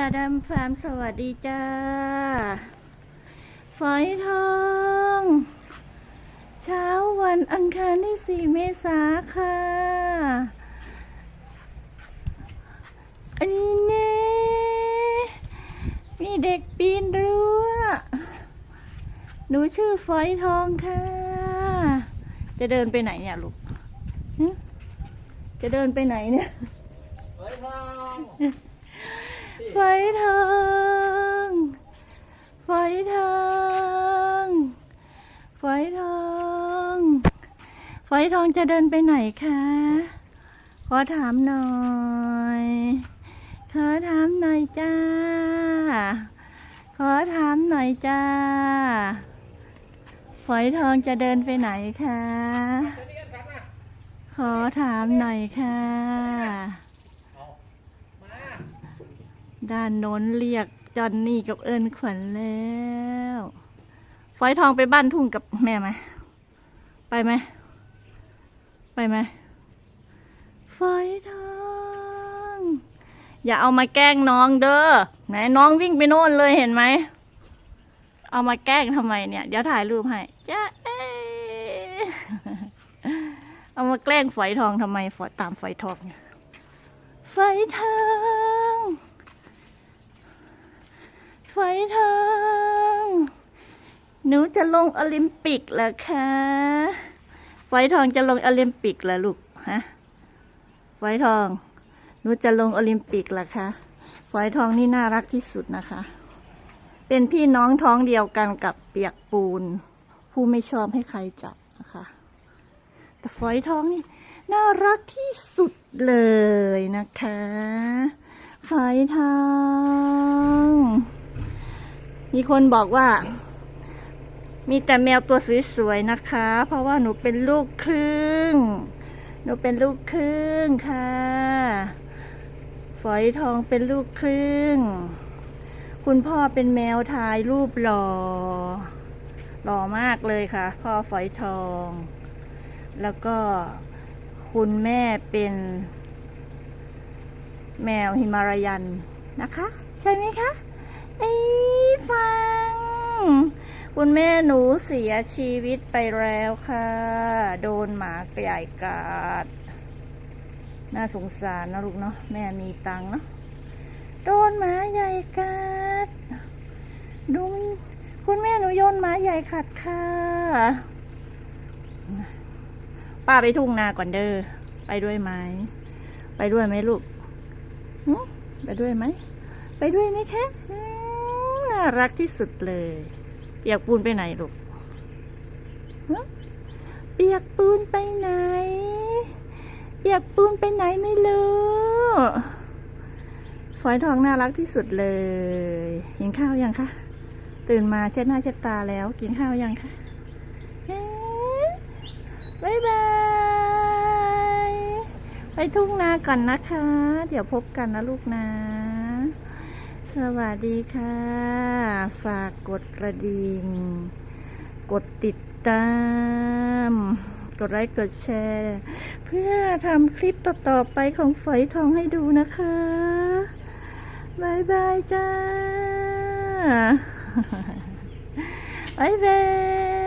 ตาดำฟาร์มสวัสดีจ้า ฝอยทอง เช้าวันอังคารที่ 4 เมษาค่ะ อันนี้มีเด็กปีนรั้ว หนูชื่อฝอยทองค่ะ จะเดินไปไหนเนี่ยลูก จะเดินไปไหนเนี่ยเฮ้ยทอง ไฟทองไฟทองไฟทอง ไฟทองจะเดินไปไหนคะ ขอถามหน่อยขอถามหน่อยจ้า ขอถามหน่อยจ้า ฝอยทองจะเดินไปไหนคะ ขอถามหน่อยค่ะ ด้านโน้นเรียกจอนนี่กับเอิญขวัญแล้วฝอยทองไปบ้านทุ่งกับแม่ไหมไปไหมไปไหมฝอยทองอย่าเอามาแกล้งน้องเด้อไหนน้องวิ่งไปโน่นเลยเห็นไหมเอามาแกล้งทำไมเนี่ย เดี๋ยวถ่ายรูปให้จ้าเอเอามาแกล้งฝอยทองทำไมฝอยตามฝอยทองเนี่ยฝอยทอง ฝอยทองหนูจะลงโอลิมปิกเหรอคะฝอยทองจะลงโอลิมปิกเหรอลูกฮะฝอยทองหนูจะลงโอลิมปิกเหรอคะฝอยทองนี่น่ารักที่สุดนะคะ เป็นพี่น้องท้องเดียวกันกับเปียกปูน ผู้ไม่ชอบให้ใครจับนะคะแต่ฝอยทองนี่น่ารักที่สุดเลยนะคะฝอยทอง มีคนบอกว่า มีแต่แมวตัวสวยๆนะคะ เพราะว่าหนูเป็นลูกครึ่ง หนูเป็นลูกครึ่งค่ะ ฝอยทองเป็นลูกครึ่ง คุณพ่อเป็นแมวถ่ายรูปหล่อ หล่อมากเลยค่ะ พ่อฝอยทอง แล้วก็คุณแม่เป็นแมวฮิมารายันนะคะ ใช่ไหมคะไอ้ฟัง คุณแม่หนูเสียชีวิตไปแล้วค่ะ โดนหมาใหญ่กัด น่าสงสารนะลูกเนาะแม่มีตังค์เนาะโดนหมาใหญ่กัดดูมันคุณแม่หนูโยนหมาใหญ่ขัดค่ะ ป้าไปทุ่งนาก่อนเด้อไปด้วยไหมไปด้วยไหมลูกไปด้วยไหมไปด้วยไหมคะน่ารักที่สุดเลย เปียกปูนไปไหนลูกเปียกปูนไปไหน เปียกปูนไปไหนไม่รู้ฝอยทองน่ารักที่สุดเลยกินข้าวยังคะตื่นมาเช็ดหน้าเช็ดตาแล้วกินข้าวยังคะเอ๊ะบ๊ายบายไปทุ่งนาก่อนนะคะ เดี๋ยวพบกันนะลูกนะ สวัสดีค่ะ ฝากกดกระดิ่ง กดติดตาม กดไลค์กดแชร์ เพื่อทำคลิปต่อๆไปของฝอยทองให้ดูนะคะบายบายจ้าบายบาย